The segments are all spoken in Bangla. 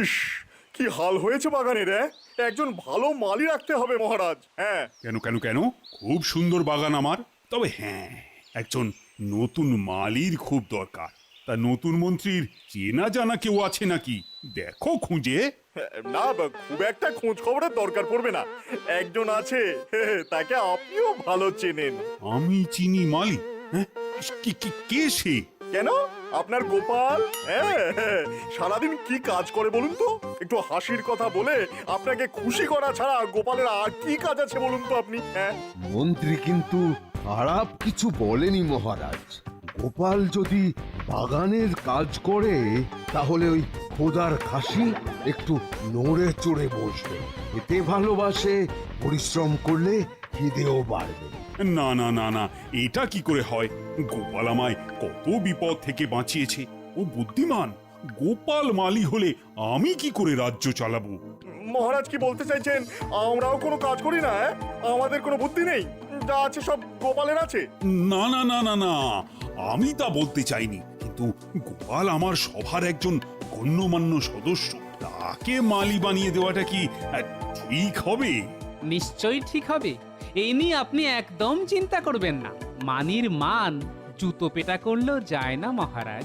ইস কি হাল হয়েছে বাগানের হ্যাঁ একজন ভালো মালি রাখতে হবে মহারাজ। হ্যাঁ। কেন কেন কেন? খুব সুন্দর বাগান আমার। তবে হ্যাঁ একজন নতুন মালির খুব দরকার। তা নতুন মন্ত্রীর চেনা জানা কেউ আছে নাকি? দেখো খুঁজে। না বা খুব একটা খোঁজ খবরের দরকার পড়বে না। একজন আছে তাকে আপনিও ভালো চেনেন। আমি চিনি মালি। হ্যাঁ কি- কি- কে সে? কেন? আপনার গোপাল? হ্যাঁ হ্যাঁ। সারাদিন কি কাজ করে বলুন তো? একটু হাসির কথা বলে আপনাকে খুশি করা ছাড়া গোপালের আর কি কাজ আছে বলুন তো আপনি? হ্যাঁ। মন্ত্রী কিন্তু খারাপ কিছু বলেনি, মহারাজ। গোপাল যদি বাগানের কাজ করে, তাহলে ওই খোদার খাসি একটু নড়ে চড়ে বসবে। এতে ভালোবাসে, পরিশ্রম করলে খিদেও বাড়বে। না না না না এটা কি করে হয়? গোপাল আমায় কত বিপদ থেকে বাঁচিয়েছে। ও বুদ্ধিমান গোপাল মালি হলে আমি কি করে রাজ্য চালাবো? মহারাজ কি বলতে চাইছেন? আমরাও কোনো কাজ করি না হ্যাঁ? আমাদের কোনো বুদ্ধি নেই। যা আছে সব গোপালের আছে। না না না না না আমি তা বলতে চাইনি। কিন্তু গোপাল আমার সভার একজন গণ্যমান্য সদস্য। তাকে মালি বানিয়ে দেওয়াটা কি ঠিক হবে? নিশ্চয়ই ঠিক হবে। এই নিয়ে আপনি একদম চিন্তা করবেন না। মানির মান, জুতো পেটা করলেও যায় না মহারাজ।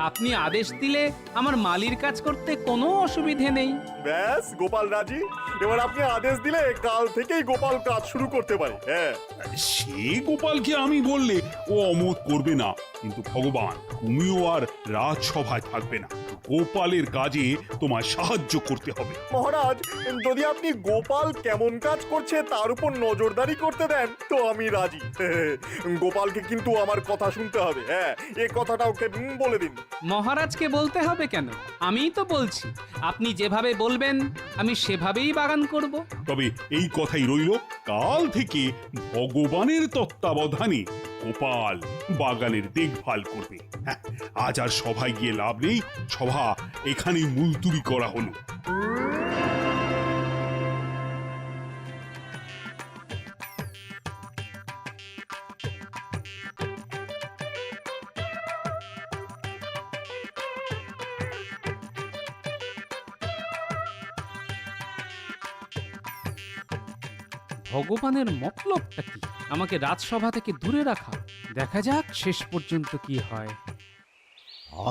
আপনি আদেশ দিলে আমার মালির কাজ করতে কোনো অসুবিধে নেই। ব্যাস গোপাল রাজি। এবার আপনি আদেশ দিলে কাল থেকেই গোপাল কাজ শুরু করতে পারে হ্যাঁ। সে গোপালকে আমি বললে ও অমত করবে না। কিন্তু ভগবান তুমিও আর রাজসভায় থাকবে না। গোপালের কাজে তোমায় সাহায্য করতে হবে। মহারাজ যদি আপনি গোপাল কেমন কাজ করছে তার উপর নজরদারি করতে দেন তো আমি রাজি। গোপালকে কিন্তু আমার কথা শুনতে হবে হ্যাঁ। এ কথাটা ওকে বলে দিন। মহারাজকে বলতে হবে কেন? আমিই তো বলছি। আপনি যেভাবে বলবেন আমি সেভাবেই বাগান করব। তবে এই কথাই রইল কাল থেকে ভগবানের তত্ত্বাবধানে গোপাল বাগানের দেখভাল করবে। হ্যাঁ, আজ আর সভায় গিয়ে লাভ নেই। সভা এখানেই মুলতুবি করা হলো। ভগবানের মতলবটা কি? আমাকে রাজসভা থেকে দূরে রাখা। দেখা যাক শেষ পর্যন্ত কি হয়।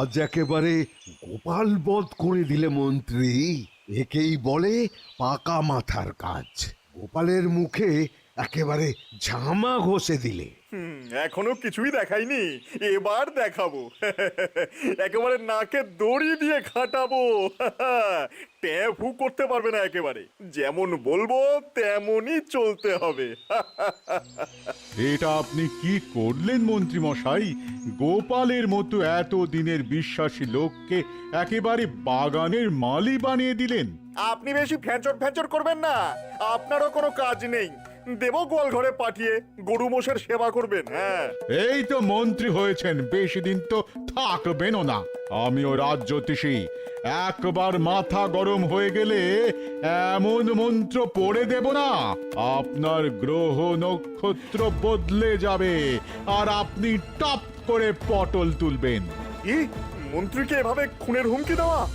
আজ একেবারে গোপাল বধ করে দিলে মন্ত্রী। একেই বলে পাকা মাথার কাজ। গোপালের মুখে একেবারে ঝামা ঘষে দিলে। হুম, এখনও কিছুই দেখাইনি। এবার দেখাবো। একেবারে নাকে দড়ি দিয়ে খাটাবো। ট্যাফু করতে পারবে না একেবারে। যেমন বলব তেমনই চলতে হবে। এটা আপনি কি করলেন মন্ত্রী মশাই? গোপালের মতো এত দিনের বিশ্বাসী লোককে একেবারে বাগানের মালি বানিয়ে দিলেন। আপনি বেশি ফ্যাঁচর ফ্যাঁচর করবেন না। আপনারও কোনো কাজ নেই। দেব গোয়াল ঘরে পাঠিয়ে গরু মোষের সেবা করবেন হ্যাঁ। এই তো মন্ত্রী হয়েছেন বেশি দিন তো থাকবেনও না। আমিও রাজ্যতীষী একবার মাথা গরম হয়ে গেলে এমন মন্ত্র পড়ে দেব না। আপনার গ্রহ নক্ষত্র বদলে যাবে আর আপনি টপ করে পটল তুলবেন। কি মন্ত্রীকে এভাবে খুনের হুমকি দেওয়া?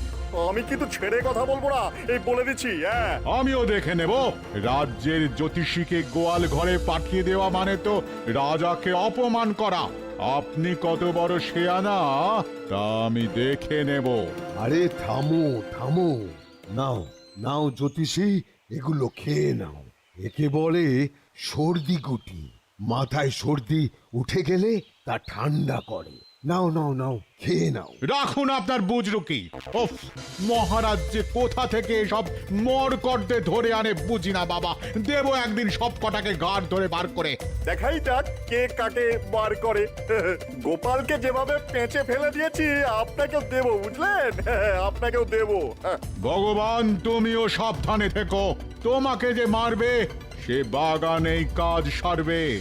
আমি কিন্তু ছেড়ে কথা বলব না। এই বলে দিচ্ছি হ্যাঁ। আমিও দেখে নেব। রাজ্যের জ্যোতিষীকে গোয়াল ঘরে পাঠিয়ে দেওয়া মানে তো রাজাকে অপমান করা। আপনি কত বড় শেয়ানা তা আমি দেখে নেব। আরে থামো থামো। নাও নাও জ্যোতিষী এগুলো খেয়ে নাও। একে বলে সর্দি গুটি। মাথায় সর্দি উঠে গেলে তা ঠান্ডা করে। নাও নাও নাও খেয়ে নাও। রাখুন আপনার বুজরুকি। ওফ মহারাজ যে কোথা থেকে সব মরকটদের ধরে আনে বুঝি না বাবা। দেব একদিন সব কটাকে গাঢ় ধরে বার করে। দেখাই যাক কে কাকে বার করে। গোপালকে যেভাবে পেঁচে ফেলে দিয়েছি আপনাকেও দেবো বুঝলেন? আপনাকেও দেবো। হ্যাঁ। ভগবান তুমিও সাবধানে থেকো। তোমাকে যে মারবে সে বাগানেই কাজ সারবে।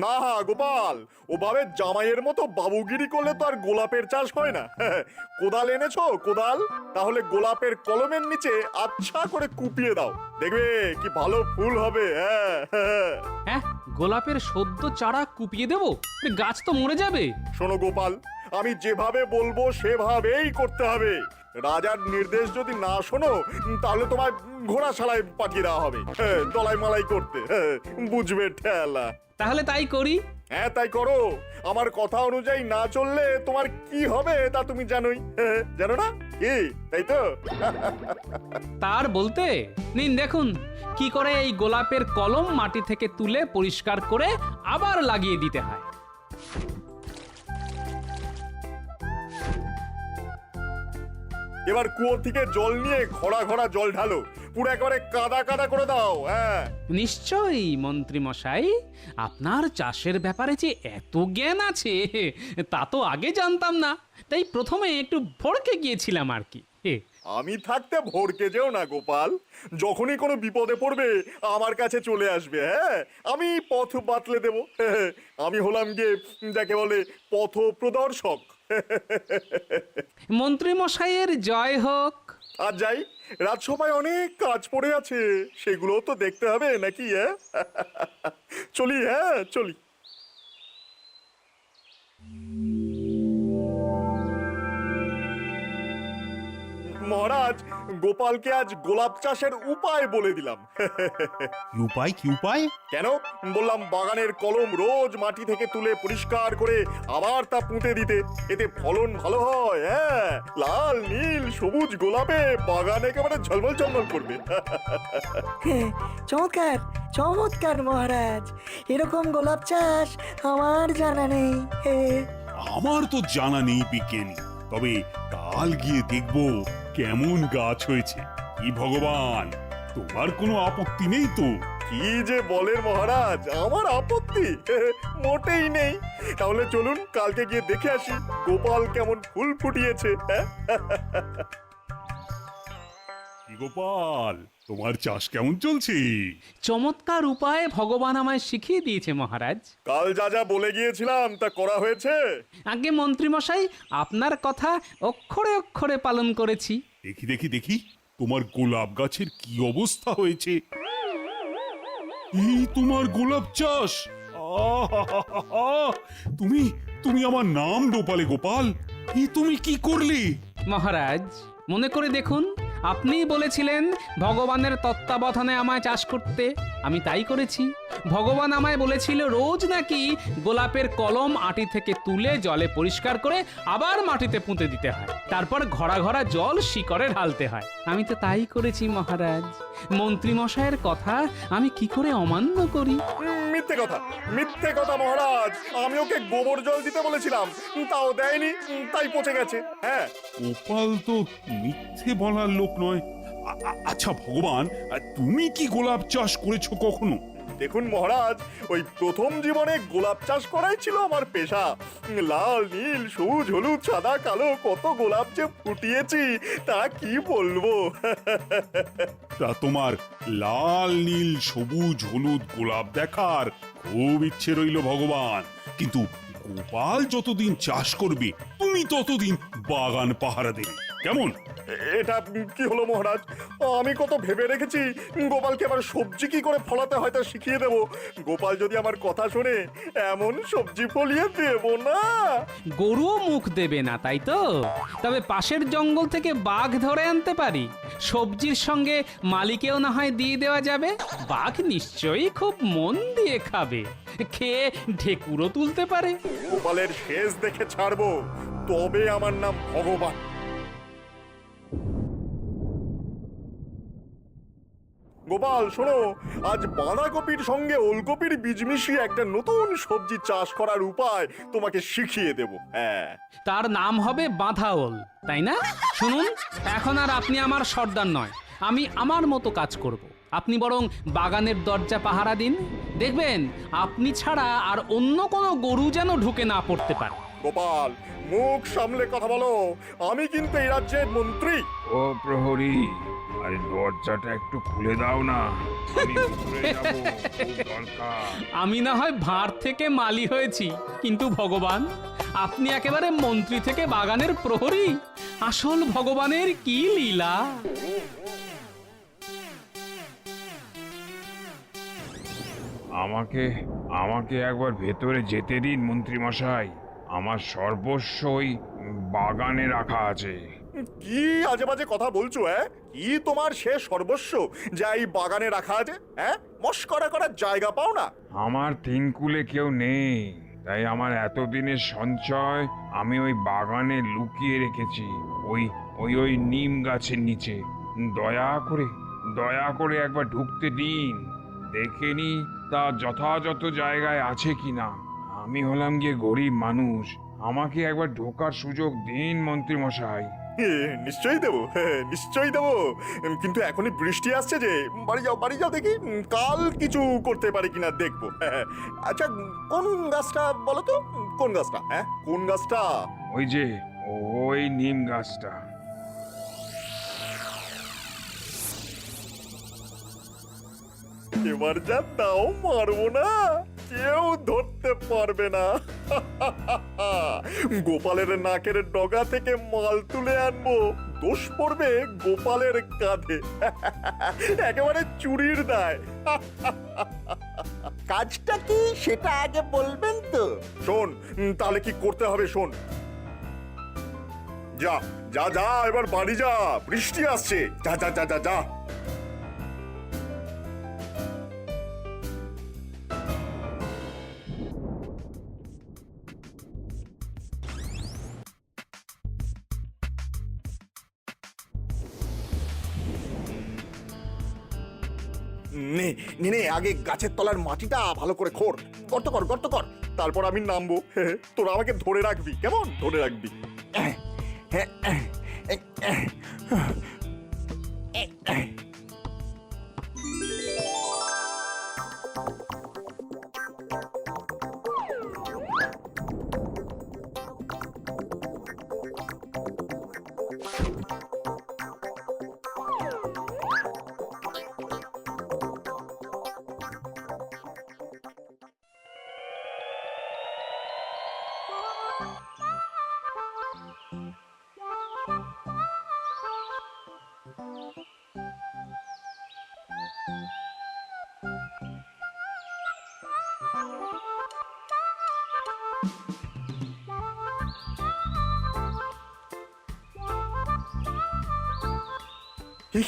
না গোপাল। ওভাবে জামাইয়ের মতো বাবুগিরি করলে তো আর গোলাপের চাষ হয় না। কোদাল এনেছো কোদাল? তাহলে গোলাপের কলমের নিচে আচ্ছা করে কুপিয়ে দাও। দেখবে কি ভালো ফুল হবে হ্যাঁ। হ্যাঁ। গোলাপের সদ্য চারা কুপিয়ে দেবো? গাছ তো মরে যাবে। শোনো গোপাল আমি যেভাবে বলব সেভাবেই করতে হবে। রাজার নির্দেশ যদি না শোনো তাহলে তোমার ঘোড়াশালায় পাঠিয়ে দেওয়া হবে। হ্যাঁ, দলাই মালাই করতে। হ্যাঁ, বুঝবে ঠেলা। তাহলে তাই করি। হ্যাঁ তাই করো। আমার কথা অনুযায়ী না চললে তোমার কি হবে তা তুমি জানোই। জানো না? কি? তাই তো? তার বলতে নিন দেখুন কি করে এই গোলাপের কলম মাটি থেকে তুলে পরিষ্কার করে আবার লাগিয়ে দিতে হয়। এবার কুয়ো থেকে জল নিয়ে ঘোড়া ঘোড়া জল ঢালো। পুরো একেবারে কাদা কাদা করে দাও হ্যাঁ। নিশ্চয়ই মন্ত্রী মশাই আপনার চাষের ব্যাপারে যে এত জ্ঞান আছে তা তো আগে জানতাম না। তাই প্রথমে একটু ভড়কে গিয়েছিলাম আর কি। হে, আমি থাকতে ভরকে যেও না গোপাল। যখনই কোনো বিপদে পড়বে আমার কাছে চলে আসবে হ্যাঁ। আমি পথ বাতলে দেব। আমি হলাম গিয়ে যাকে বলে পথ প্রদর্শক মন্ত্রী মশাইয়ের জয় হোক। আর যাই রাজসভায় অনেক কাজ পড়ে আছে। সেগুলো তো দেখতে হবে নাকি হ্যাঁ? চলি হ্যাঁ চলি। মহারাজ গোপালকে আজ গোলাপ চাষের উপায় বলে দিলাম। কি উপায় কি উপায়? কেন? বললাম বাগানের কলম রোজ মাটি থেকে তুলে পরিষ্কার করে আবার তা পুঁতে দিতে। এতে ফলন ভালো হয় হ্যাঁ? লাল নীল সবুজ গোলাপে বাগান একেবারে ঝলমল ঝলমল করবে। চমৎকার চমৎকার মহারাজ। এরকম গোলাপ চাষ আমার জানা নেই। হে আমার তো জানা নেই বিজ্ঞানী। তবে কাল গিয়ে দেখব কেমন গাছ হয়েছে। কি ভগবান? তোমার কোনো আপত্তি নেই তো? কি যে বলেন মহারাজ আমার আপত্তি? মোটেই নেই। তাহলে চলুন কালকে গিয়ে দেখে আসি গোপাল কেমন ফুল ফুটিয়েছে হ্যাঁ? গোপাল? তোমার চাষ কেমন চলছে? চমৎকার উপায়ে ভগবান আমায় শিখিয়ে দিয়েছে মহারাজ। কাল যা যা বলে গিয়েছিলাম তা করা হয়েছে? আগে মন্ত্রী মশাই আপনার কথা অক্ষরে অক্ষরে পালন করেছি। দেখি দেখি দেখি তোমার গোলাপ গাছের কি অবস্থা হয়েছে? এই তোমার গোলাপ চাষ! আহাহাহা! তুমি তুমি আমার নাম ডোপালে গোপাল। এই তুমি কি করলে? মহারাজ মনে করে দেখুন আপনিই বলেছিলেন ভগবানের তত্ত্বাবধানে আমায় চাষ করতে। আমি তাই করেছি। ভগবান আমায় বলেছিল রোজ নাকি গোলাপের কলম আটি থেকে তুলে জলে পরিষ্কার করে আবার মাটিতে পুঁতে দিতে হয়। তারপর ঘরা ঘরা জল শিকড়ে ঢালতে হয়। আমি তো তাই করেছি মহারাজ। মন্ত্রী মশাইয়ের কথা আমি কি করে অমান্য করি? মিথ্যে কথা মিথ্যে কথা মহারাজ। আমি ওকে গোবর জল দিতে বলেছিলাম। তাও দেয়নি। তাই পচে গেছে। হ্যাঁ। গোপাল তো মিথ্যে বলার লোক নয়। আ- আ- আচ্ছা ভগবান তুমি কি গোলাপ চাষ করেছ কখনো? দেখুন মহারাজ ওই প্রথম জীবনে গোলাপ চাষ করাই ছিল আমার পেশা। লাল নীল সবুজ হলুদ সাদা কালো কত গোলাপ যে ফুটিয়েছি তা কি বলব? তা তোমার লাল নীল সবুজ হলুদ গোলাপ দেখার খুব ইচ্ছে রইল ভগবান। কিন্তু গোপাল যতদিন চাষ করবে তুমি ততদিন বাগান পাহারা দেবে। কেমন? এটা কি হলো মহারাজ? আমি কত ভেবে রেখেছি গোপালকে আবার সবজি কি করে ফলাতে হয় তা শিখিয়ে দেব। গোপাল যদি আমার কথা শোনে এমন সবজি ফলিয়ে দেব না। গরুও মুখ দেবে না তাই তো? তবে পাশের জঙ্গল থেকে বাঘ ধরে আনতে পারি। সবজির সঙ্গে মালিকেও না হয় দিয়ে দেওয়া যাবে। বাঘ নিশ্চয়ই খুব মন দিয়ে খাবে। খেয়ে ঢেকুরও তুলতে পারে। গোপালের শেষ দেখে ছাড়বো। তবে আমার নাম ভগবান। গোপাল শোনো আজ বাঁধাকপির সঙ্গে ওলকপির বীজ মিশিয়ে একটা নতুন সবজি চাষ করার উপায় তোমাকে শিখিয়ে দেব। হ্যাঁ। তার নাম হবে বাঁধাওল তাই না? শুনুন এখন আর আপনি আমার সর্দার নয় আমি আমার মতো কাজ করব। আপনি বরং বাগানের দরজা পাহারা দিন। দেখবেন আপনি ছাড়া আর অন্য কোনো গরু যেন ঢুকে না পড়তে পারে। গোপাল মুখ সামলে কথা বলো আমি কিন্তু এই রাজ্যের মন্ত্রী। ও প্রহরী আরে দরজাটা একটু খুলে দাও না। আমি ভিতরে যাব খুব দরকার। আমি না হয় ভাঁড় থেকে মালি হয়েছি কিন্তু ভগবান আপনি একেবারে মন্ত্রী থেকে বাগানের প্রহরী। আসল ভগবানের কি লীলা? আমাকে আমাকে একবার ভেতরে যেতে দিন মন্ত্রী মশাই। আমার সর্বস্বই বাগানে রাখা আছে। কি আজে বাজে কথা বলছো হ্যাঁ? কি তোমার সে সর্বস্ব যা এই বাগানে রাখা আছে হ্যাঁ? মস্করা করার জায়গা পাও না। আমার তিন কুলে কেউ নেই, তাই আমার এতদিনের সঞ্চয় আমি ওই বাগানে লুকিয়ে রেখেছি, ওই ওই ওই নিম গাছের নিচে। দয়া করে দয়া করে একবার ঢুকতে দিন, দেখে নি তা যথাযথ জায়গায় আছে কি না আমি হলাম গিয়ে গরিব মানুষ, আমাকে একবার ঢোকার সুযোগ দিন মন্ত্রী মশাই নিশ্চয়ই দেবো হ্যাঁ, নিশ্চয়ই দেবো। কিন্তু এখনই বৃষ্টি আসছে যে বাড়ি যাও বাড়ি যাও দেখি কাল কিছু করতে পারি কিনা দেখব। আচ্ছা কোন গাছটা বলো তো? কোন গাছটা? হ্যাঁ কোন গাছটা? ওই যে ওই নিম গাছটা। এবার যা তাও মারবো না। কেউ ধরতে পারবে না। গোপালের নাকের ডগা থেকে মাল তুলে আনব। দোষ পড়বে গোপালের কাঁধে। একেবারে চুরির দায়। কাজটা কি সেটা আগে বলবেন তো? শোন তাহলে কি করতে হবে শোন। যা যা যা এবার বাড়ি যা। বৃষ্টি আসছে। যা যা যা যা যা। আগে গাছের তলার মাটিটা ভালো করে খোর। গর্ত কর গর্ত কর। তারপর আমি নামবো। তোরা আমাকে ধরে রাখবি। কেমন? ধরে রাখবি। হি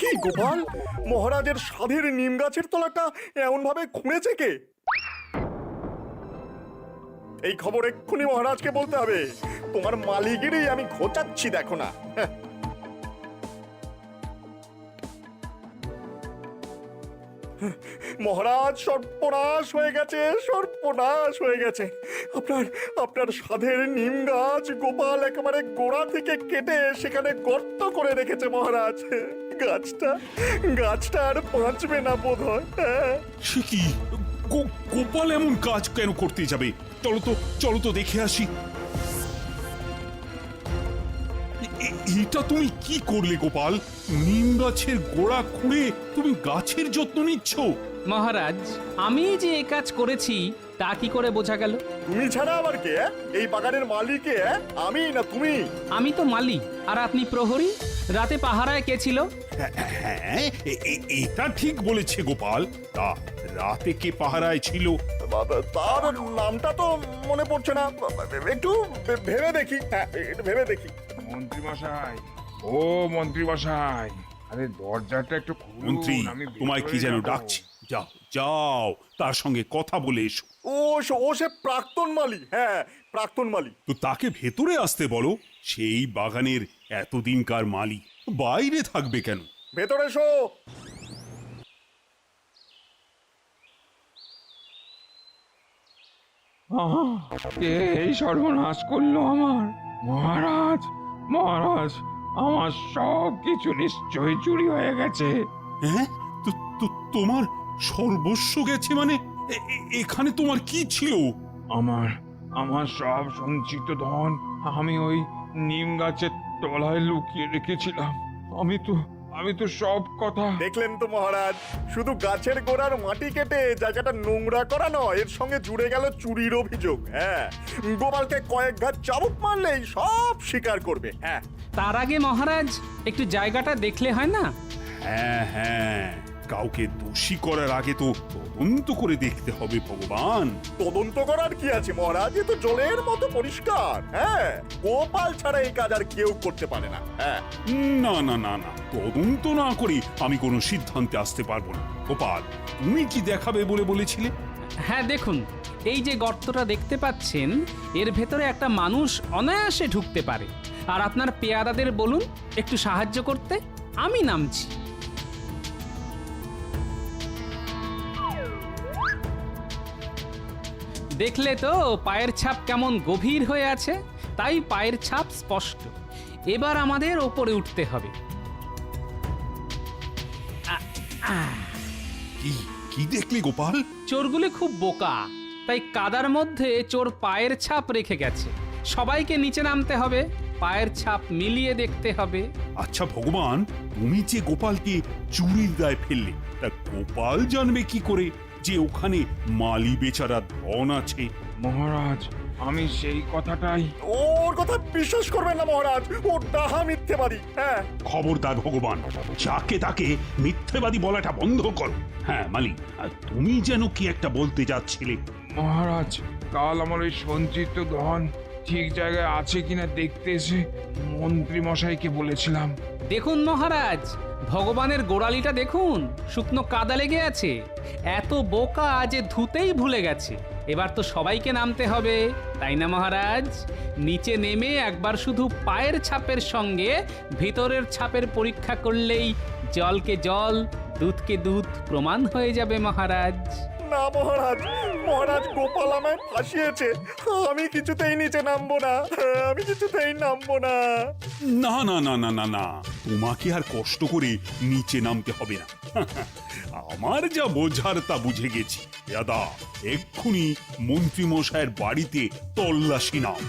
হি, গোপাল মহারাজের সাধের নিম গাছের তলাটা এমন ভাবে খুঁড়েছে কে? এই খবর এক্ষুনি মহারাজকে বলতে হবে। তোমার মালিকেরই আমি খোঁচাচ্ছি দেখো না। মহারাজ সর্বনাশ হয়ে গেছে সর্বনাশ হয়ে গেছে। আপনার আপনার সাধের নিম গাছ গোপাল একেবারে গোড়া থেকে কেটে সেখানে গর্ত করে রেখেছে মহারাজ। গাছটা গাছটা আর বাঁচবে না বোধ হয়। হ্যাঁ কি? গোপাল এমন কাজ কেন করতে যাবে? চলো তো চলো তো দেখে আসি। এটা তুমি কি করলে গোপাল? নিম গাছের গোড়া খুঁড়ে তুমি গাছের যত্ন নিচ্ছ? মহারাজ আমি যে এ কাজ করেছি তা কি করে বোঝা গেল? তুমি ছাড়া আবার কে হ্যাঁ? এই বাগানের মালিকে হ্যাঁ? আমি না তুমি? আমি তো মালি আর আপনি প্রহরী? রাতে পাহারায় কে ছিল? হ্যাঁ এ- এ- এটা ঠিক বলেছে গোপাল। তা রাতে কে পাহারায় ছিল? বাবা, তার নামটা তো মনে পড়ছে না। একটু ভে- ভেবে দেখি। হ্যাঁ একটু ভেবে দেখি। মন্ত্রী মশাই ও মন্ত্রী মশাই আরে দরজাটা একটু খুলুন মন্ত্রী আমি তোমায় কি যেন যাব। ডাকছি? যাও যাও তার সঙ্গে কথা বলে এসো। ও সে- ও সে প্রাক্তন মালি হ্যাঁ প্রাক্তন মালি তো তাকে ভেতরে আসতে বলো সেই বাগানের এতদিনকার মালি বাইরে থাকবে কেন? ভেতরে এসো। আহ, কে এই সর্বনাশ করল আমার? মহারাজ মহারাজ আমার সব কিছু নিশ্চয়ই চুরি হয়ে গেছে। হ্যাঁ তো তো- তোমার সর্বস্ব গেছে মানে? এ- এ- এখানে তোমার কি ছিল? আমার আমার সব সঞ্চিত ধন আমি ওই নিম গাছের তলায় লুকিয়ে রেখেছিলাম। আমি তো আমি তো সব কথা। দেখলেন তো মহারাজ শুধু গাছের গোড়ার মাটি কেটে জায়গাটা নোংরা করা নয় এর সঙ্গে জুড়ে গেল চুরির অভিযোগ হ্যাঁ। গোপালকে কয়েক ঘাট চাবুক মারলেই সব স্বীকার করবে হ্যাঁ। তার আগে মহারাজ একটু জায়গাটা দেখলে হয় না? হ্যাঁ হ্যাঁ। কাউকে দোষী করার আগে তো তদন্ত করে দেখতে হবে ভগবান। তদন্ত করার কি আছে মহারাজ? এ তো জলের মতো পরিষ্কার হ্যাঁ? গোপাল ছাড়া এই কাজ আর কেউ করতে পারে না হ্যাঁ? না না না না তদন্ত না করে আমি কোনো সিদ্ধান্তে আসতে পারব না। গোপাল তুমি কি দেখাবে বলে বলেছিলে? হ্যাঁ দেখুন এই যে গর্তটা দেখতে পাচ্ছেন এর ভেতরে একটা মানুষ অনায়াসে ঢুকতে পারে। আর আপনার পেয়ারাদের বলুন একটু সাহায্য করতে আমি নামছি। দেখলে তো পায়ের ছাপ কেমন গভীর হয়ে আছে? তাই পায়ের ছাপ স্পষ্ট। এবার আমাদের ওপরে উঠতে হবে। কি কি দেখলে গোপাল? চোরগুলি খুব বোকা। তাই কাদার মধ্যে চোর পায়ের ছাপ রেখে গেছে। সবাইকে নিচে নামতে হবে পায়ের ছাপ মিলিয়ে দেখতে হবে। আচ্ছা ভগবান তুমি যে গোপালকে চুরির দায় ফেললে তা গোপাল জানবে কি করে? যে ওখানে মালি বেচারা ধন আছে। মহারাজ আমি সেই কথাটাই ওর কথা বিশ্বাস করবেন না মহারাজ। ও ডাহা মিথ্যে পারি হ্যাঁ। খবরদার ভগবান যাকে তাকে মিথ্যেবাদী বলাটা বন্ধ করো। হ্যাঁ মালিক আর তুমি যেন কি একটা বলতে যাচ্ছিলে। মহারাজ কাল আমার ওই সঞ্চিত ধন ঠিক জায়গায় আছে কিনা দেখতে এসে মন্ত্রী মশাইকে বলেছিলাম। দেখুন মহারাজ ভগবানের গোড়ালিটা দেখুন, শুকনো কাদা লেগে আছে। এত বোকা যে ধুতেই ভুলে গেছে। এবার তো সবাইকে নামতে হবে, তাই না মহারাজ? নিচে নেমে একবার শুধু পায়ের ছাপের সঙ্গে ভিতরের ছাপের পরীক্ষা করলেই জলকে জল, দুধকে দুধ প্রমাণ হয়ে যাবে মহারাজ। না, মহারাজ। মহারাজ গোপাল আমায় ফাঁসিয়েছে। আমি কিছুতেই নিচে নামবো না। আমি কিছুতেই নামবো না। না না না না না না। তোমাকে আর কষ্ট করে নিচে নামতে হবে না। আমার যা বোঝার তা বুঝে গেছি। দাদা, এক্ষুনি মন্ত্রী মশাইয়ের বাড়িতে তল্লাশি নাও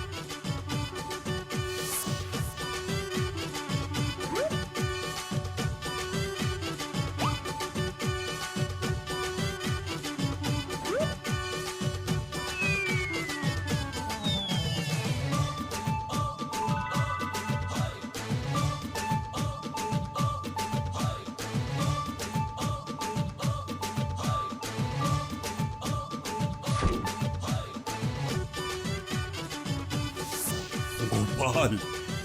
গোপাল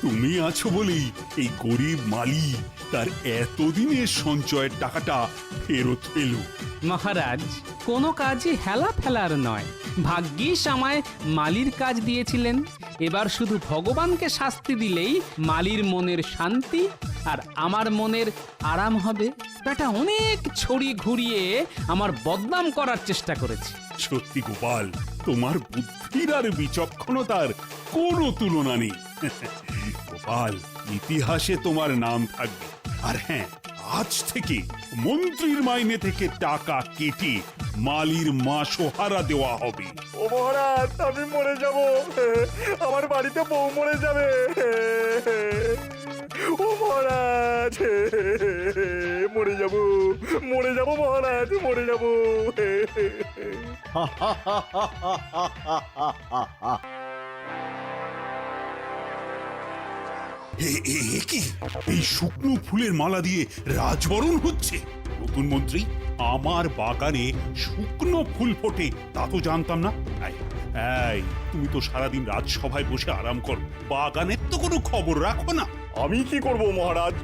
তুমি আছো বলেই এই গরিব মালি তার এতদিনের সঞ্চয়ের টাকাটা ফেরত পেল। মহারাজ কোনো কাজই হেলা ফেলার নয়। ভাগ্যিস আমায় মালির কাজ দিয়েছিলেন। এবার শুধু ভগবানকে শাস্তি দিলেই মালির মনের শান্তি আর আমার মনের আরাম হবে। বেটা অনেক ছড়ি ঘুরিয়ে আমার বদনাম করার চেষ্টা করেছে। সত্যি গোপাল তোমার বুদ্ধির আর বিচক্ষণতার কোনো তুলনা নেই। গোপাল ইতিহাসে তোমার নাম থাকবে। আর হ্যাঁ আজ থেকে মন্ত্রীর মাইনে থেকে টাকা কেটে মালির মা সোহারা দেওয়া হবে। ও মহারাজ আমি মরে যাব। আমার বাড়িতে বউ মরে যাবে। ও মহারাজ মরে যাব মরে যাব মহারাজ মরে যাব। এ- কি? এই শুকনো ফুলের মালা দিয়ে রাজবরণ হচ্ছে? নতুন মন্ত্রী আমার বাগানে শুকনো ফুল ফোটে তা তো জানতাম না। এই তুমি তো সারাদিন রাজসভায় বসে আরাম করো। বাগানের তো কোনো খবর রাখো না। আমি কি করব মহারাজ?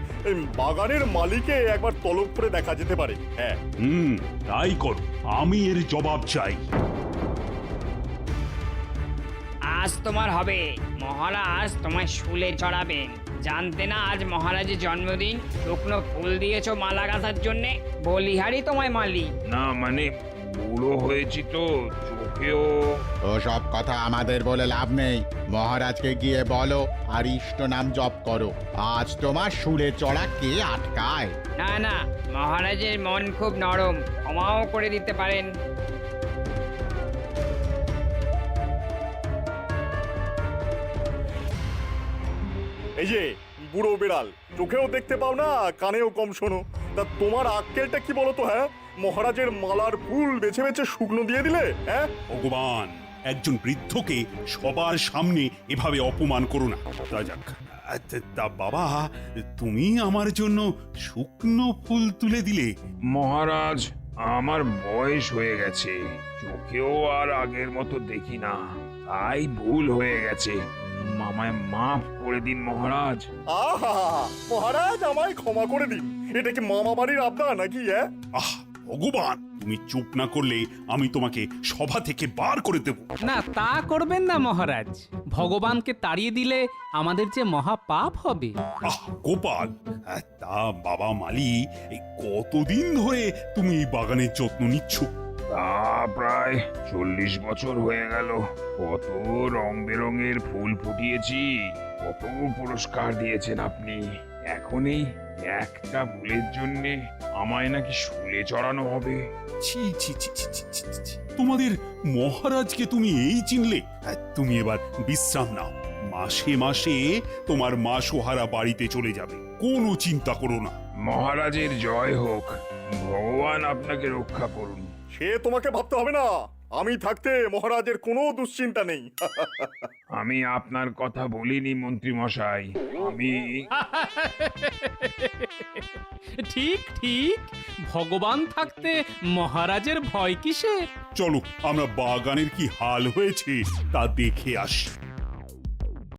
বাগানের মালিকে একবার তলব করে দেখা যেতে পারে। হ্যাঁ। হুম তাই করো। আমি এর জবাব চাই। আজ তোমার হবে। মহারাজ তোমায় শুলে চড়াবেন। জানতে না আজ মহারাজের জন্মদিন। শুকনো ফুল দিয়েছ মালা গাঁথার জন্যে। বলিহারি তোমায় মালি। না মানে বুড়ো হয়েছি তো চোখেও। ওসব কথা আমাদের বলে লাভ নেই। মহারাজকে গিয়ে বলো আর ইষ্ট নাম জপ করো। আজ তোমার সুরে চড়া কে আটকায়? না না মহারাজের মন খুব নরম। ক্ষমাও করে দিতে পারেন। এই যে বুড়ো বিড়াল চোখেও দেখতে পাও না কানেও কম শোনো। তা তোমার আক্কেলটা কি বলো তো হ্যাঁ? মহারাজের মালার ফুল বেছে বেছে শুকনো দিয়ে দিলে হ্যাঁ? ভগবান একজন বৃদ্ধকে সবার সামনে এভাবে অপমান করো না। তা যাক। আচ্ছা, তা বাবা তুমি আমার জন্য শুকনো ফুল তুলে দিলে। মহারাজ আমার বয়স হয়ে গেছে। চোখেও আর আগের মতো দেখি না। তাই ভুল হয়ে গেছে। মামায় মাফ করে দিন মহারাজ। আহা মহারাজ আমায় ক্ষমা করে দিন। এটা কি মামা বাড়ির আবদার নাকি হ্যাঁ আহ ভগবান তুমি চুপ না করলে আমি তোমাকে সভা থেকে বার করে দেব। না তা করবেন না মহারাজ। ভগবানকে তাড়িয়ে দিলে আমাদের যে মহা পাপ হবে। আহ গোপাল আহ, তা বাবা মালি এই কতদিন ধরে তুমি এই বাগানের যত্ন নিচ্ছ? তা প্রায় চল্লিশ বছর হয়ে গেল। কত রং বেরঙের ফুল ফুটিয়েছি কত পুরস্কার দিয়েছেন আপনি। এখনই একটা ভুলের জন্যে আমায় নাকি শুলে চড়ানো হবে। ছি ছি ছি ছি ছি ছি, ছি, ছি। তোমাদের মহারাজকে তুমি এই চিনলে? আহ, তুমি এবার বিশ্রাম নাও। মাসে মাসে তোমার মা সোহারা বাড়িতে চলে যাবে। কোনো চিন্তা করো না। মহারাজের জয় হোক ভগবান আপনাকে রক্ষা করুন। সে তোমাকে ভাবতে হবে না। আমি থাকতে মহারাজের কোনো দুশ্চিন্তা নেই। আমি আপনার কথা বলিনি মন্ত্রী মশাই আমি ঠিক ঠিক। ভগবান থাকতে মহারাজের ভয় কিসে চলো আমরা বাগানের কি হাল হয়েছে তা দেখে আসি।